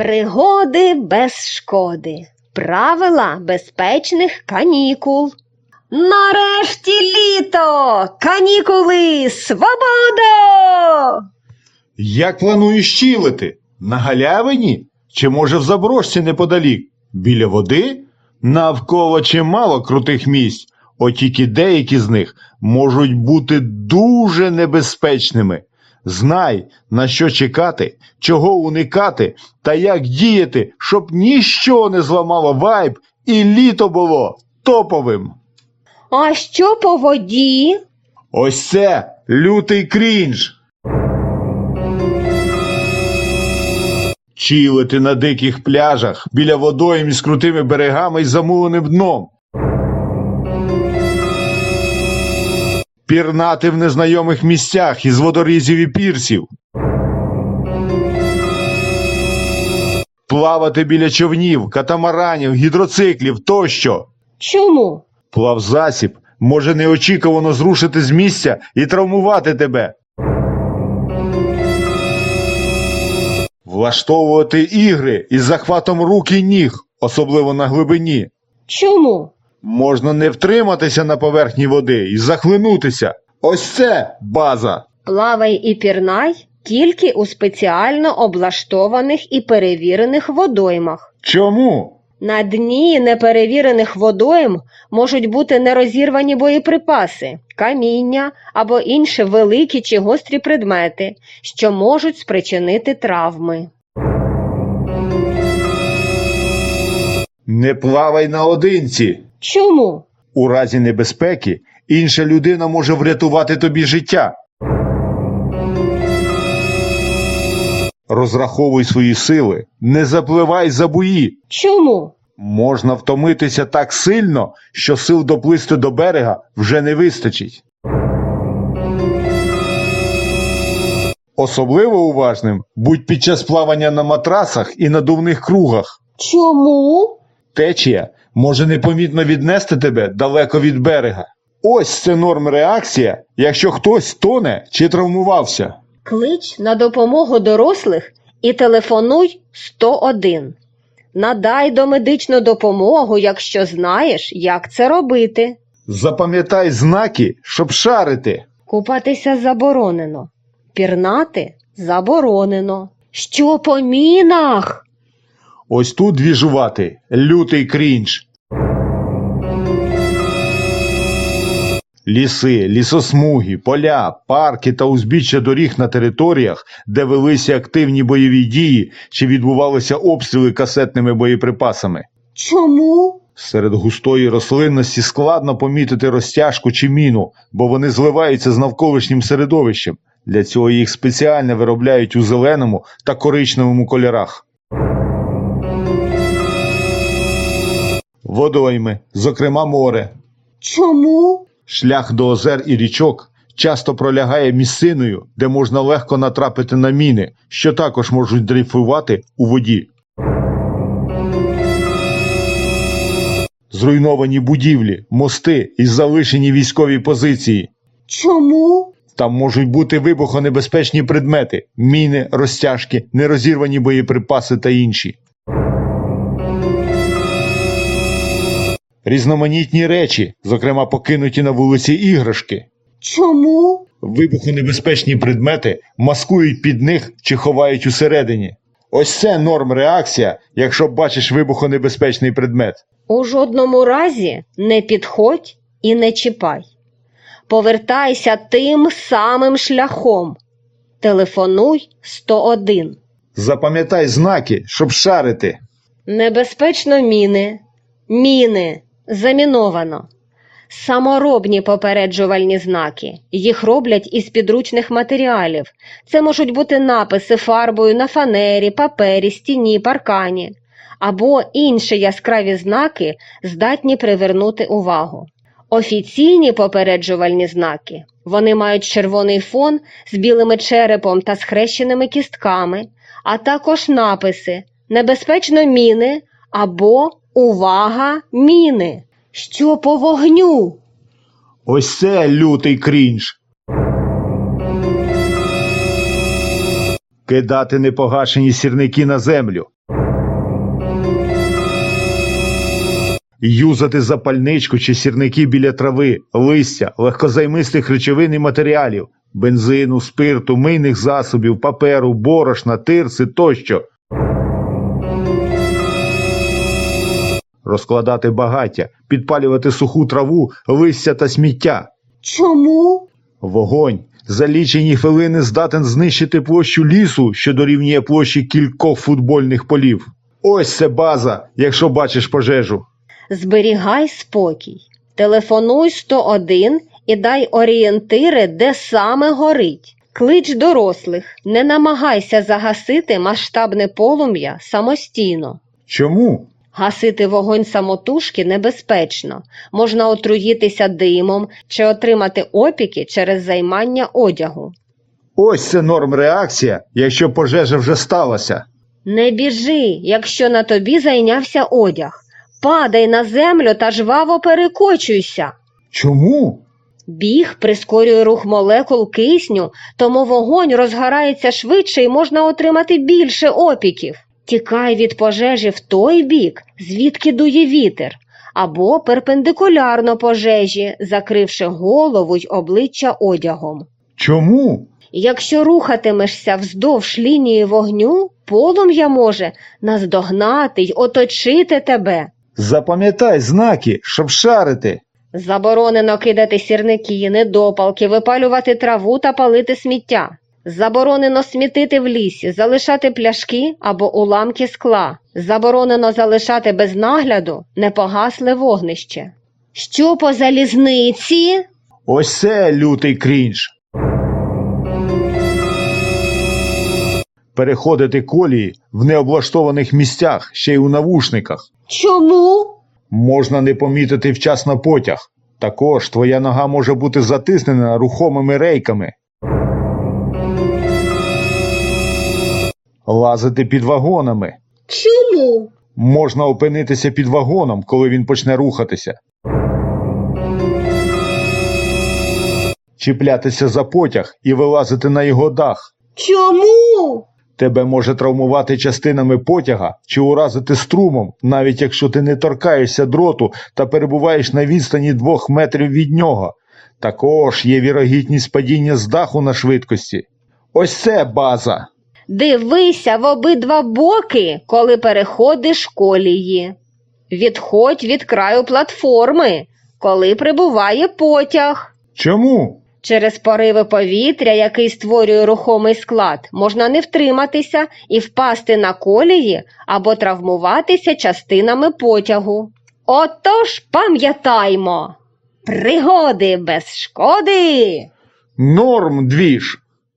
Пригоди без шкоди. Правила безпечних канікул. Нарешті літо! Канікули! Свобода! Як плануєш чилити? На галявині? Чи може в заброшці неподалік? Біля води? Навколо чимало крутих місць, от тільки деякі з них можуть бути дуже небезпечними. Знай, на що чекати, чого уникати та як діяти, щоб ніщо не зламало вайб і літо було топовим. А що по воді? Ось це лютий крінж. Чилити на диких пляжах біля водойм із крутими берегами і замуленим дном. Пірнати в незнайомих місцях із водорізів і пірсів. Плавати біля човнів, катамаранів, гідроциклів тощо. Чому? Плавзасіб може неочікувано зрушити з місця і травмувати тебе. Влаштовувати ігри із захватом рук і ніг, особливо на глибині. Чому? Можна не втриматися на поверхні води і захлинутися. Ось це база. Плавай і пірнай тільки у спеціально облаштованих і перевірених водоймах. Чому? На дні неперевірених водойм можуть бути нерозірвані боєприпаси, каміння або інші великі чи гострі предмети, що можуть спричинити травми. Не плавай наодинці. Чому? У разі небезпеки інша людина може врятувати тобі життя. Розраховуй свої сили, не запливай за бої. Чому? Можна втомитися так сильно, що сил доплисти до берега вже не вистачить. Особливо уважним будь під час плавання на матрасах і надувних кругах. Чому? Течія може непомітно віднести тебе далеко від берега. Ось це норм реакція, якщо хтось тоне чи травмувався. Клич на допомогу дорослих і телефонуй 101. Надай домедичну допомогу, якщо знаєш, як це робити. Запам'ятай знаки, щоб шарити. Купатися заборонено. Пірнати заборонено. Що по мінах? Ось тут двіжувати лютий крінж. Ліси, лісосмуги, поля, парки та узбіччя доріг на територіях, де велися активні бойові дії чи відбувалися обстріли касетними боєприпасами. Чому? Серед густої рослинності складно помітити розтяжку чи міну, бо вони зливаються з навколишнім середовищем. Для цього їх спеціально виробляють у зеленому та коричневому кольорах. Водойми, зокрема море. Чому? Шлях до озер і річок часто пролягає місциною, де можна легко натрапити на міни, що також можуть дрейфувати у воді. Зруйновані будівлі, мости і залишені військові позиції. Чому? Там можуть бути вибухонебезпечні предмети, міни, розтяжки, нерозірвані боєприпаси та інші. Різноманітні речі, зокрема покинуті на вулиці іграшки. Чому? Вибухонебезпечні предмети маскують під них чи ховають усередині. Ось це норм реакція, якщо бачиш вибухонебезпечний предмет. У жодному разі не підходь і не чіпай. Повертайся тим самим шляхом. Телефонуй 101. Запам'ятай знаки, щоб шарити. Небезпечно міни. Міни. Заміновано. Саморобні попереджувальні знаки. Їх роблять із підручних матеріалів. Це можуть бути написи фарбою на фанері, папері, стіні, паркані. Або інші яскраві знаки здатні привернути увагу. Офіційні попереджувальні знаки. Вони мають червоний фон з білими черепом та схрещеними кістками, а також написи Небезпечно міни або Увага, міни! Що по вогню? Ось це лютий крінж. Кидати непогашені сірники на землю. Юзати запальничку чи сірники біля трави, листя, легкозаймистих речовин і матеріалів, бензину, спирту, мийних засобів, паперу, борошна, тирси тощо. Розкладати багаття, підпалювати суху траву, листя та сміття. Чому? Вогонь за лічені хвилини здатен знищити площу лісу, що дорівнює площі кількох футбольних полів. Ось це база, якщо бачиш пожежу. Зберігай спокій. Телефонуй 101 і дай орієнтири, де саме горить. Клич дорослих, не намагайся загасити масштабне полум'я самостійно. Чому? Гасити вогонь самотужки небезпечно. Можна отруїтися димом чи отримати опіки через займання одягу. Ось це норм реакція, якщо пожежа вже сталася. Не біжи, якщо на тобі зайнявся одяг. Падай на землю та жваво перекочуйся. Чому? Біг прискорює рух молекул кисню, тому вогонь розгорається швидше і можна отримати більше опіків. Тікай від пожежі в той бік, звідки дує вітер, або перпендикулярно пожежі, закривши голову й обличчя одягом. Чому? Якщо рухатимешся вздовж лінії вогню, полум'я може наздогнати й оточити тебе. Запам'ятай знаки, щоб шарити. Заборонено кидати сірники, недопалки, випалювати траву та палити сміття. Заборонено смітити в лісі, залишати пляшки або уламки скла. Заборонено залишати без нагляду непогасле вогнище. Що по залізниці? Ось це лютий крінж. Переходити колії в необлаштованих місцях, ще й у навушниках. Чому? Можна не помітити вчасно потяг. Також твоя нога може бути затиснена рухомими рейками. Лазити під вагонами. Чому? Можна опинитися під вагоном, коли він почне рухатися. Чіплятися за потяг і вилазити на його дах. Чому? Тебе може травмувати частинами потяга чи уразити струмом, навіть якщо ти не торкаєшся дроту та перебуваєш на відстані двох метрів від нього. Також є вірогідність падіння з даху на швидкості. Ось це база. Дивися в обидва боки, коли переходиш колії. Відходь від краю платформи, коли прибуває потяг. Чому? Через пориви повітря, який створює рухомий склад, можна не втриматися і впасти на колії або травмуватися частинами потягу. Отож пам'ятаймо, пригоди без шкоди. Норм двіж.